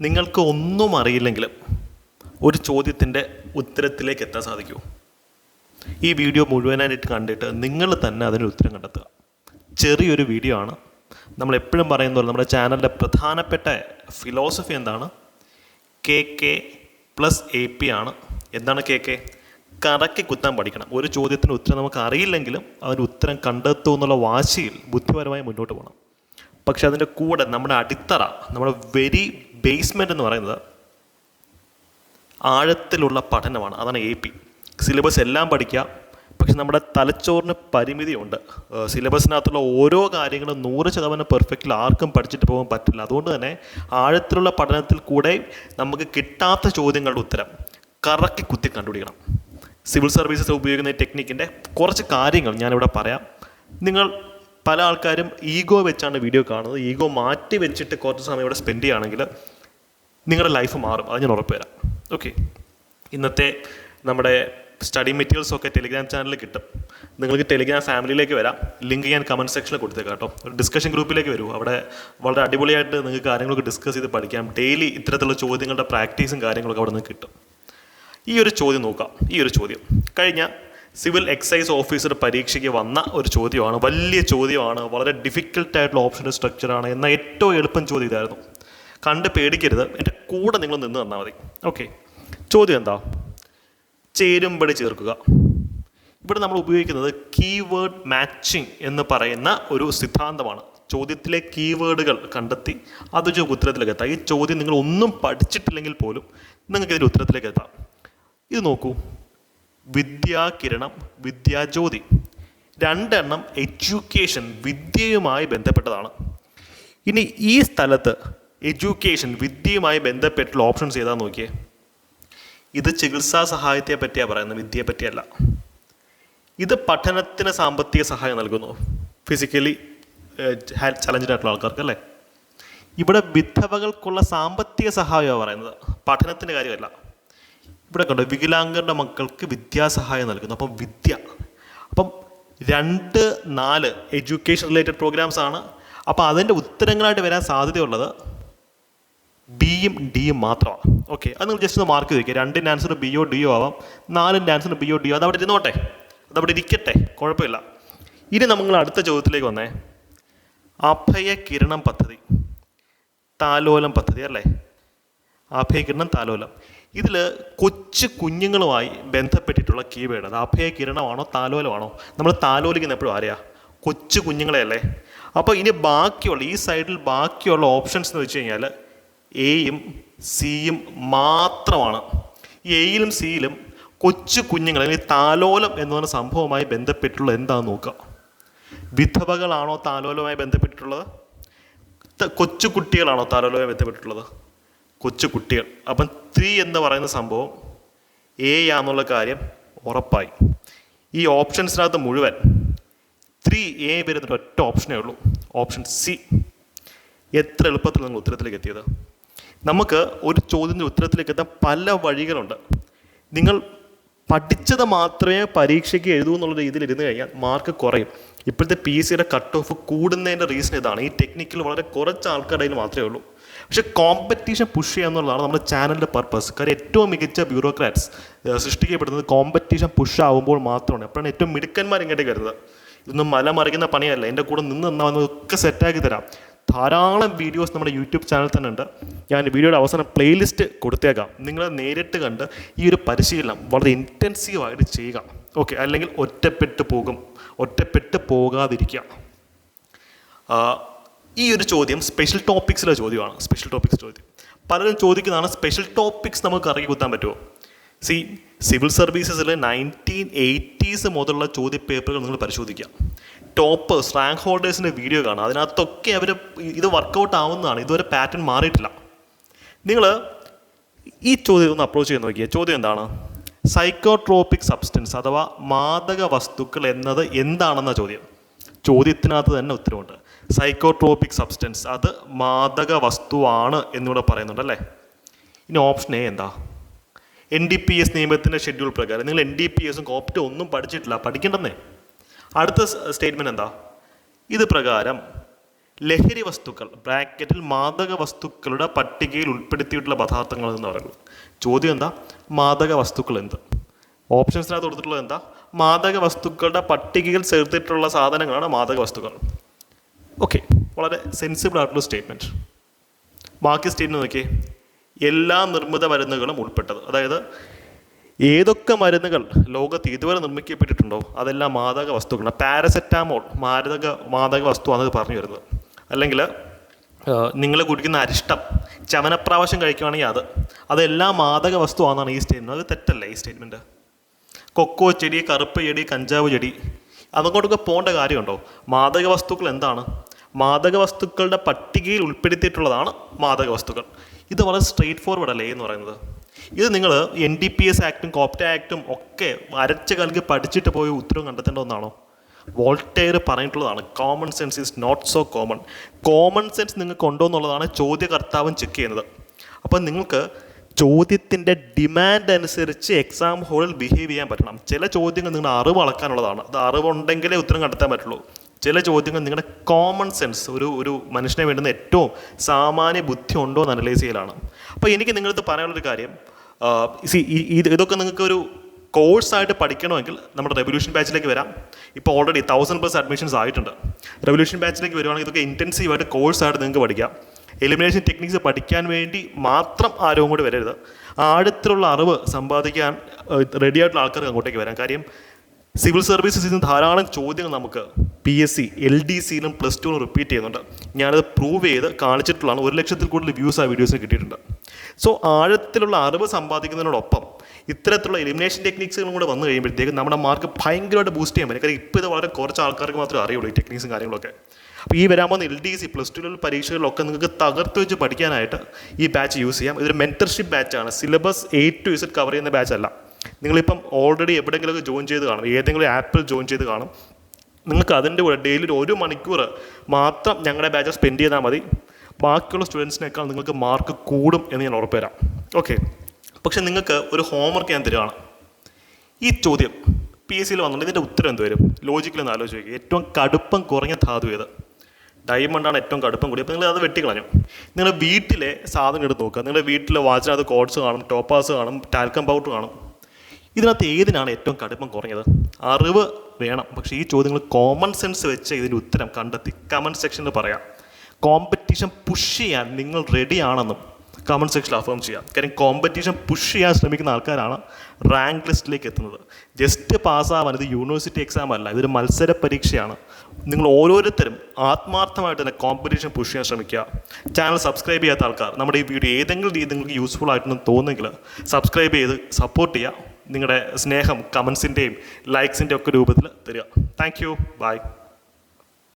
നിങ്ങൾക്ക് ഒന്നും അറിയില്ലെങ്കിലും ഒരു ചോദ്യത്തിന്റെ ഉത്തരത്തിലേക്ക് എത്താൻ സാധിക്കൂ. ഈ വീഡിയോ മുഴുവനായിട്ട് കണ്ടിട്ട് നിങ്ങൾ തന്നെ അതിന് ഉത്തരം കണ്ടെത്തുക. ചെറിയൊരു വീഡിയോ ആണ്. നമ്മൾ എപ്പോഴും പറയുന്ന പോലെ നമ്മുടെ ചാനലിന്റെ പ്രധാനപ്പെട്ട ഫിലോസഫി എന്താണ്? K K plus A P ആണ്. എന്താണ് കെ കെ? കറക്കി കുത്താൻ പഠിക്കണം. ഒരു ചോദ്യത്തിന് ഉത്തരം നമുക്ക് അറിയില്ലെങ്കിലും അതിന് ഉത്തരം കണ്ടെത്തും എന്നുള്ള വാശിയിൽ ബുദ്ധിപരമായി മുന്നോട്ട് പോകണം. പക്ഷേ അതിന്റെ കൂടെ നമ്മുടെ അടിത്തറ നമ്മുടെ വെരി ബേസ്മെന്റ് എന്ന് പറയുന്നത് ആഴത്തിലുള്ള പഠനമാണ്. അതാണ് എ പി സിലബസ് എല്ലാം പഠിക്കാം പക്ഷെ നമ്മുടെ തലച്ചോറിന് പരിമിതിയുണ്ട്. സിലബസിനകത്തുള്ള ഓരോ കാര്യങ്ങളും നൂറ് ശതമാനം പെർഫെക്റ്റിൽ ആർക്കും പഠിച്ചിട്ട് പോകാൻ പറ്റില്ല. അതുകൊണ്ട് തന്നെ ആഴത്തിലുള്ള പഠനത്തിൽ കൂടെ നമുക്ക് കിട്ടാത്ത ചോദ്യങ്ങളുടെ ഉത്തരം കറക്കി കുത്തി കണ്ടുപിടിക്കണം. സിവിൽ സർവീസസ് ഉപയോഗിക്കുന്ന ടെക്നിക്കിന്റെ കുറച്ച് കാര്യങ്ങൾ ഞാനിവിടെ പറയാം. നിങ്ങൾ പല ആൾക്കാരും ഈഗോ വെച്ചാണ് വീഡിയോ കാണുന്നത്. ഈഗോ മാറ്റി വെച്ചിട്ട് കുറച്ച് സമയം ഇവിടെ സ്പെൻഡ് ചെയ്യുകയാണെങ്കിൽ നിങ്ങളുടെ ലൈഫ് മാറും. അത് ഞാൻ ഉറപ്പ് തരാം. ഓക്കെ ഇന്നത്തെ നമ്മുടെ സ്റ്റഡി മെറ്റീരിയൽസ് ഒക്കെ ടെലിഗ്രാം ചാനലിൽ കിട്ടും. നിങ്ങൾക്ക് ടെലിഗ്രാം ഫാമിലിയിലേക്ക് വരാം. ലിങ്ക് ഞാൻ കമന്റ് സെക്ഷനിൽ കൊടുത്തേക്കാം കേട്ടോ. ഒരു ഡിസ്കഷൻ ഗ്രൂപ്പിലേക്ക് വരൂ. അവിടെ വളരെ അടിപൊളിയായിട്ട് നിങ്ങൾക്ക് കാര്യങ്ങളൊക്കെ ഡിസ്കസ് ചെയ്ത് പഠിക്കാം. ഡെയിലി ഇത്തരത്തിലുള്ള ചോദ്യങ്ങളുടെ പ്രാക്ടീസും കാര്യങ്ങളൊക്കെ അവിടെ നിന്ന് കിട്ടും. ഈ ഒരു ചോദ്യം നോക്കാം. ഈ ഒരു ചോദ്യം. കഴിഞ്ഞ സിവിൽ എക്സൈസ് ഓഫീസർ പരീക്ഷയ്ക്ക് വന്ന ഒരു ചോദ്യമാണ്. വലിയ ചോദ്യമാണ്. വളരെ ഡിഫിക്കൽട്ടായിട്ടുള്ള ഓപ്ഷന്റെ സ്ട്രക്ചറാണ് എന്ന ഏറ്റവും എളുപ്പം ചോദ്യം ഇതായിരുന്നു. കണ്ട് പേടിക്കരുത്. എന്റെ കൂടെ നിങ്ങൾ നിന്ന് തന്നാൽ മതി. ഓക്കെ ചോദ്യം എന്താ? ചേരുമ്പടി ചേർക്കുക. ഇവിടെ നമ്മൾ ഉപയോഗിക്കുന്നത് കീവേഡ് മാച്ചിങ് എന്ന് പറയുന്ന ഒരു സിദ്ധാന്തമാണ്. ചോദ്യത്തിലെ കീവേഡുകൾ കണ്ടെത്തി അത് ഉത്തരത്തിലേക്ക് എത്താം. ഈ ചോദ്യം നിങ്ങൾ ഒന്നും പഠിച്ചിട്ടില്ലെങ്കിൽ പോലും നിങ്ങൾക്ക് ഇതിന്റെ ഉത്തരത്തിലേക്ക് എത്താം. ഇത് നോക്കൂ. വിദ്യാകിരണം വിദ്യാജ്യോതി. രണ്ടെണ്ണം എഡ്യൂക്കേഷൻ വിദ്യയുമായി ബന്ധപ്പെട്ടതാണ്. ഇനി ഈ സ്ഥലത്ത് എഡ്യൂക്കേഷൻ വിദ്യയുമായി ബന്ധപ്പെട്ടുള്ള ഓപ്ഷൻസ് ഏതാ നോക്കിയേ. ഇത് ചികിത്സാ സഹായത്തെ പറ്റിയാണ് പറയുന്നത് വിദ്യയെ പറ്റിയല്ല. ഇത് പഠനത്തിന് സാമ്പത്തിക സഹായം നൽകുന്നു. ഫിസിക്കലി ചലഞ്ചഡ് ആയിട്ടുള്ള ആൾക്കാർക്ക് അല്ലേ? ഇവിടെ വിധവകൾക്കുള്ള സാമ്പത്തിക സഹായമാണ് പറയുന്നത്. പഠനത്തിന്റെ കാര്യമല്ല. ഇവിടെ കണ്ടോ വികലാംഗരുടെ മക്കൾക്ക് വിദ്യാസഹായം നൽകുന്നു. അപ്പം വിദ്യ. അപ്പം രണ്ട് നാല് എഡ്യൂക്കേഷൻ റിലേറ്റഡ് പ്രോഗ്രാംസ് ആണ്. അപ്പോൾ അതിന്റെ ഉത്തരങ്ങളായിട്ട് വരാൻ സാധ്യതയുള്ളത് ബിയും ഡിയും മാത്രമാണ് ഓക്കെ അത് നിങ്ങൾ ജസ്റ്റ് ഒന്ന് മാർക്ക് ചെയ്ത് വയ്ക്കുക രണ്ടിന്റെ ആൻസർ ബിയോ ഡിയോ ആവാം. നാലിന്റെ ആൻസർ ബിയോ ഡിയോ അതവിടെ ഇരുന്നോട്ടെ അതവിടെ ഇരിക്കട്ടെ. കുഴപ്പമില്ല. ഇനി നമ്മൾ അടുത്ത ചോദ്യത്തിലേക്ക് വന്നേ. അഭയ കിരണം പദ്ധതി. താലോലം പദ്ധതി അല്ലേ? അഭയകിരണം താലോലം. ഇതിൽ കൊച്ചു കുഞ്ഞുങ്ങളുമായി ബന്ധപ്പെട്ടിട്ടുള്ള കീവേഡ് അത് അഭയകിരണമാണോ താലോലമാണോ? നമ്മൾ താലോലിക്കുന്ന എപ്പോഴും ആരെയാ? കൊച്ചു കുഞ്ഞുങ്ങളെ അല്ലേ അപ്പോൾ ഇനി ബാക്കിയുള്ള ഈ സൈഡിൽ ബാക്കിയുള്ള ഓപ്ഷൻസ് എന്ന് വെച്ച് കഴിഞ്ഞാൽ എയും സിയും മാത്രമാണ്. ഈ എയിലും സിയിലും കൊച്ചു കുഞ്ഞുങ്ങൾ അല്ലെങ്കിൽ താലോലം എന്ന് പറഞ്ഞ സംഭവവുമായി ബന്ധപ്പെട്ടുള്ള എന്താണെന്ന് നോക്കുക. വിധവകളാണോ താലോലവുമായി ബന്ധപ്പെട്ടിട്ടുള്ളത്? കൊച്ചു കുട്ടികളാണോ താലോലവുമായി ബന്ധപ്പെട്ടിട്ടുള്ളത്? കൊച്ചു കുട്ടികൾ. അപ്പം ത്രീ എന്ന് പറയുന്ന സംഭവം എ ആന്നുള്ള കാര്യം ഉറപ്പായി. ഈ ഓപ്ഷൻസിനകത്ത് മുഴുവൻ ത്രീ എ വരുന്നൊരു ഒറ്റ ഓപ്ഷനേ ഉള്ളൂ. Option C. എത്ര എളുപ്പത്തിൽ നിങ്ങൾ ഉത്തരത്തിലേക്ക് എത്തിയത്? നമുക്ക് ഒരു ചോദ്യത്തിന്റെ ഉത്തരത്തിലേക്ക് എത്താൻ പല വഴികളുണ്ട്. നിങ്ങൾ പഠിച്ചത് മാത്രമേ പരീക്ഷയ്ക്ക് എഴുതൂ എന്നുള്ള രീതിയിൽ ഇരുന്ന് കഴിഞ്ഞാൽ മാർക്ക് കുറയും. ഇപ്പോഴത്തെ പി സിയുടെ കട്ട് ഓഫ് കൂടുന്നതിന്റെ റീസൺ ഇതാണ്. ഈ ടെക്നിക്കിൽ വളരെ കുറച്ച് ആൾക്കാരുടെ മാത്രമേ ഉള്ളൂ. പക്ഷെ കോമ്പറ്റീഷൻ പുഷ് ചെയ്യുക എന്നുള്ളതാണ് നമ്മുടെ ചാനലിന്റെ പർപ്പസ് കാര്യം ഏറ്റവും മികച്ച ബ്യൂറോക്രാറ്റ്സ് സൃഷ്ടിക്കപ്പെടുന്നത് കോമ്പറ്റീഷൻ പുഷ് ആവുമ്പോൾ മാത്രമാണ്. അപ്പോഴാണ് ഏറ്റവും മിടുക്കന്മാർ ഇങ്ങോട്ടേക്ക് വരുന്നത്. ഇതൊന്നും മല മറിക്കുന്ന പണിയല്ല. എന്റെ കൂടെ നിന്ന് നിന്നാൽ ഒക്കെ സെറ്റാക്കി തരാം. ധാരാളം വീഡിയോസ് നമ്മുടെ യൂട്യൂബ് ചാനൽ തന്നെ ഉണ്ട് ഞാൻ വീഡിയോയുടെ അവസാനം പ്ലേലിസ്റ്റ് കൊടുത്തേക്കാം. നിങ്ങൾ നേരിട്ട് കണ്ട് ഈ ഒരു പരിശീലനം വളരെ ഇന്റൻസീവായിട്ട് ചെയ്യുക. ഓക്കെ അല്ലെങ്കിൽ ഒറ്റപ്പെട്ട് പോകും. ഒറ്റപ്പെട്ട് പോകാതിരിക്കുക. ഈ ഒരു ചോദ്യം സ്പെഷ്യൽ ടോപ്പിക്സിലെ ചോദ്യമാണ്. സ്പെഷ്യൽ ടോപ്പിക്സ് ചോദ്യം. പലരും ചോദിക്കുന്നതാണ് സ്പെഷ്യൽ ടോപ്പിക്സ് നമുക്ക് ഇറങ്ങി കുത്താൻ പറ്റുമോ? സി സിവിൽ സർവീസസിൽ നയന്റീൻ എയ്റ്റീസ് മുതലുള്ള ചോദ്യ പേപ്പറുകൾ നിങ്ങൾ പരിശോധിക്കുക. ടോപ്പേഴ്സ് റാങ്ക് ഹോൾഡേഴ്സിന്റെ വീഡിയോ കാണാം അതിനകത്തൊക്കെ അവർ ഇത് വർക്കൗട്ട് ആവുന്നതാണ്. ഇതുവരെ പാറ്റേൺ മാറിയിട്ടില്ല. നിങ്ങൾ ഈ ചോദ്യം ഒന്ന് അപ്രോച്ച് ചെയ്ത് നോക്കിയാൽ ചോദ്യം എന്താണ്? സൈക്കോട്രോപിക് സബ്സ്റ്റൻസ് അഥവാ മാദക വസ്തുക്കൾ എന്നത് എന്താണെന്ന ചോദ്യം. ചോദ്യത്തിനകത്ത് തന്നെ ഉത്തരവുണ്ട്. സൈക്കോട്രോപിക് സബ്സ്റ്റൻസ് അത് മാദക വസ്തുവാണ് എന്നിവിടെ പറയുന്നുണ്ട് അല്ലേ? ഇനി ഓപ്ഷൻ എ എന്താ? എൻ ഡി പി എസ് നിയമത്തിന്റെ ഷെഡ്യൂൾ പ്രകാരം. നിങ്ങൾ എൻ ഡി പി എസും കോപ്റ്റും ഒന്നും പഠിച്ചിട്ടില്ല. പഠിക്കേണ്ടെന്നേ. അടുത്ത സ്റ്റേറ്റ്മെന്റ് എന്താ? ഇത് പ്രകാരം ലഹരി വസ്തുക്കൾ ബ്രാക്കറ്റിൽ മാദക വസ്തുക്കളുടെ പട്ടികയിൽ ഉൾപ്പെടുത്തിയിട്ടുള്ള പദാർത്ഥങ്ങൾ എന്ന് പറയുന്നത് ചോദ്യം എന്താ? മാദക വസ്തുക്കൾ എന്ത്? ഓപ്ഷൻസിനകത്ത് കൊടുത്തിട്ടുള്ളത് എന്താ? മാദക വസ്തുക്കളുടെ പട്ടികയിൽ ചേർത്തിട്ടുള്ള സാധനങ്ങളാണ് മാദക വസ്തുക്കൾ. ഓക്കെ വളരെ സെൻസിബിൾ ആയിട്ടുള്ള സ്റ്റേറ്റ്മെന്റ് ബാക്കി സ്റ്റേറ്റ്മെന്റ് നോക്കിയേ. എല്ലാ നിർമ്മിത മരുന്നുകളും ഉൾപ്പെട്ടത്. അതായത് ഏതൊക്കെ മരുന്നുകൾ ലോകത്ത് ഇതുവരെ നിർമ്മിക്കപ്പെട്ടിട്ടുണ്ടോ? അതെല്ലാം മാദക വസ്തുക്കളാണ്. പാരസെറ്റാമോൾ മാരക മാദക വസ്തുവാണ് പറഞ്ഞു വരുന്നത്. അല്ലെങ്കിൽ നിങ്ങൾ കുടിക്കുന്ന അരിഷ്ടം ചവനപ്രാവശ്യം കഴിക്കുകയാണെങ്കിൽ അത്. അതെല്ലാം മാദക വസ്തുവാണെന്നാണ് ഈ സ്റ്റേറ്റ്മെന്റ് അത് തെറ്റല്ല ഈ സ്റ്റേറ്റ്മെന്റ് കൊക്കോ ചെടി കറുപ്പ് ചെടി കഞ്ചാവ് ചെടി അതങ്ങോട്ടൊക്കെ പോകേണ്ട കാര്യമുണ്ടോ? മാദക വസ്തുക്കൾ എന്താണ്? മാദക വസ്തുക്കളുടെ പട്ടികയിൽ ഉൾപ്പെടുത്തിയിട്ടുള്ളതാണ് മാദക വസ്തുക്കൾ. ഇത് വളരെ സ്ട്രെയിറ്റ് ഫോർവേഡ് അല്ലേ എന്ന് പറയുന്നത്? ഇത് നിങ്ങൾ എൻ ഡി പി എസ് ആക്ടും കോപ്റ്റ ആക്ടും ഒക്കെ വരച്ച് കലക്കി പഠിച്ചിട്ട് പോയി ഉത്തരവ് കണ്ടെത്തേണ്ട ഒന്നാണോ? വോൾട്ടെയർ പറഞ്ഞിട്ടുള്ളതാണ്. Common sense is not so common common sense നിങ്ങൾക്ക് ഉണ്ടോ എന്നുള്ളതാണ് ചോദ്യകർത്താവും ചെക്ക് ചെയ്യുന്നത്. അപ്പം നിങ്ങൾക്ക് ചോദ്യത്തിന്റെ ഡിമാൻഡ് അനുസരിച്ച് എക്സാം ഹോളിൽ ബിഹേവ് ചെയ്യാൻ പറ്റണം. ചില ചോദ്യങ്ങൾ നിങ്ങളുടെ അറിവ് അളക്കാനുള്ളതാണ്. അത് അറിവുണ്ടെങ്കിലേ ഉത്തരം കണ്ടെത്താൻ പറ്റുള്ളൂ. ചില ചോദ്യങ്ങൾ നിങ്ങളുടെ കോമൺ സെൻസ് ഒരു ഒരു മനുഷ്യനെ വേണ്ടുന്ന ഏറ്റവും സാമാന്യ ബുദ്ധി ഉണ്ടോ എന്ന് അനലൈസ് ചെയ്യലാണ്. അപ്പോൾ എനിക്ക് നിങ്ങളടുത്ത് പറയാനുള്ളൊരു കാര്യം സി ഇതൊക്കെ നിങ്ങൾക്ക് ഒരു കോഴ്സായിട്ട് പഠിക്കണമെങ്കിൽ നമ്മുടെ റെവല്യൂഷൻ ബാച്ചിലേക്ക് വരാം. ഇപ്പോൾ ഓൾറെഡി തൗസൻഡ് പ്ലസ് അഡ്മിഷൻസ് ആയിട്ടുണ്ട്. റെവല്യൂഷൻ ബാച്ചിലേക്ക് വരുവാണെങ്കിൽ ഇതൊക്കെ ഇന്റൻസീവായിട്ട് കോഴ്സായിട്ട് നിങ്ങൾക്ക് പഠിക്കാം. എലിമിനേഷൻ ടെക്നിക്സ് പഠിക്കാൻ വേണ്ടി മാത്രം ആരും കൂടി വരരുത്. ആഴത്തിലുള്ള അറിവ് സമ്പാദിക്കാൻ റെഡി ആയിട്ടുള്ള ആൾക്കാർക്ക് അങ്ങോട്ടേക്ക് വരാം. കാര്യം സിവിൽ സർവീസസിൽ നിന്ന് ധാരാളം ചോദ്യങ്ങൾ നമുക്ക് P S C L D സിയിലും plus ടുവിലും റിപ്പീറ്റ് ചെയ്യുന്നുണ്ട്. ഞാനത് പ്രൂവ് ചെയ്ത് കാണിച്ചിട്ടുള്ളതാണ്. ഒരു ലക്ഷത്തിൽ കൂടുതൽ വ്യൂസ് ആ വീഡിയോസിന് കിട്ടിയിട്ടുണ്ട്. സോ ആഴത്തിലുള്ള അറിവ് സമ്പാദിക്കുന്നതിനോടൊപ്പം ഇത്തരത്തിലുള്ള എലിമിനേഷൻ ടെക്നിക്സുകളും കൂടെ വന്നു കഴിയുമ്പോഴത്തേക്കും നമ്മുടെ മാർക്ക് ഭയങ്കരമായിട്ട് ബൂസ്റ്റ് ചെയ്യാൻ പറ്റും. കാര്യം ഇപ്പോൾ ഇത് വളരെ കുറച്ച് ആൾക്കാർക്ക് മാത്രമേ അറിയുള്ളൂ ഈ ടെക്നിക്സും കാര്യങ്ങളൊക്കെ. അപ്പോൾ ഈ വരാൻ പോകുന്ന എൽ ഡി സി പ്ലസ് ടുവിലുള്ള പരീക്ഷകളിലൊക്കെ നിങ്ങൾക്ക് തകർത്ത് വെച്ച് പഠിക്കാനായിട്ട് ഈ ബാച്ച് യൂസ് ചെയ്യാം. ഇതൊരു mentorship ബാച്ചാണ് syllabus A to Z cover ചെയ്യുന്ന ബാച്ച് അല്ല. നിങ്ങളിപ്പം ഓൾറെഡി എവിടെയെങ്കിലുമൊക്കെ ജോയിൻ ചെയ്ത് കാണും. ഏതെങ്കിലും ആപ്പിൽ ജോയിൻ ചെയ്ത് കാണും. നിങ്ങൾക്ക് അതിന്റെ കൂടെ ഡെയിലി ഒരു മണിക്കൂർ മാത്രം ഞങ്ങളുടെ ബാച്ച് സ്പെൻഡ് ചെയ്താൽ മതി. ബാക്കിയുള്ള സ്റ്റുഡൻസിനേക്കാൾ നിങ്ങൾക്ക് മാർക്ക് കൂടും എന്ന് ഞാൻ ഉറപ്പുതരാം ഓക്കെ പക്ഷെ നിങ്ങൾക്ക് ഒരു ഹോംവർക്ക് ഞാൻ തരികയാണ് ഈ ചോദ്യം പി എസ് സിയിൽ വന്നിട്ട് ഇതിന്റെ ഉത്തരം എന്ത് വരും? ലോജിക്കൽ ഒന്ന് ആലോചിച്ച് നോക്കുക ഏറ്റവും കടുപ്പം കുറഞ്ഞ ധാതു ഏത്? ഡയമണ്ടാണ് ഏറ്റവും കടുപ്പം കൂടി അപ്പോൾ നിങ്ങൾ അത് വെട്ടിക്കളഞ്ഞു. നിങ്ങളുടെ വീട്ടിലെ സാധനം എടുത്ത് നോക്കുക. നിങ്ങളുടെ വീട്ടിലെ വാച്ചിനകത്ത് കോഡ്സ് കാണും ടോപ്പാസ് കാണും ടാൽക്കം പൗഡർ കാണും. ഇതിനകത്ത് ഏതിനാണ് ഏറ്റവും കടുപ്പം കുറഞ്ഞത്? അറിവ് വേണം. പക്ഷേ ഈ ചോദ്യങ്ങൾ കോമൺ സെൻസ് വെച്ച് ഇതിന്റെ ഉത്തരം കണ്ടെത്തി കമന്റ് സെക്ഷനിൽ പറയാം. കോമ്പറ്റീഷൻ പുഷ് ചെയ്യാൻ നിങ്ങൾ റെഡിയാണെന്നും കമന്റ് സെക്ഷനിൽ അഫേം ചെയ്യാം. കാര്യം കോമ്പറ്റീഷൻ പുഷ് ചെയ്യാൻ ശ്രമിക്കുന്ന ആൾക്കാരാണ് റാങ്ക് ലിസ്റ്റിലേക്ക് എത്തുന്നത്. ജസ്റ്റ് പാസ്സാവാൻ ഇത് യൂണിവേഴ്സിറ്റി എക്സാം അല്ല ഇതൊരു മത്സര പരീക്ഷയാണ്. നിങ്ങൾ ഓരോരുത്തരും ആത്മാർത്ഥമായിട്ട് തന്നെ കോമ്പറ്റീഷൻ പുഷ് ചെയ്യാൻ ശ്രമിക്കുക. ചാനൽ സബ്സ്ക്രൈബ് ചെയ്യാത്ത ആൾക്കാർ നമ്മുടെ ഈ വീഡിയോ ഏതെങ്കിലും രീതി നിങ്ങൾക്ക് യൂസ്ഫുൾ ആയിട്ടെന്ന് തോന്നുമെങ്കിൽ സബ്സ്ക്രൈബ് ചെയ്ത് സപ്പോർട്ട് ചെയ്യുക. നിങ്ങളുടെ സ്നേഹം കമൻസിന്റെയും ലൈക്സിന്റെ ഒക്കെ രൂപത്തിൽ തരിക. Thank you by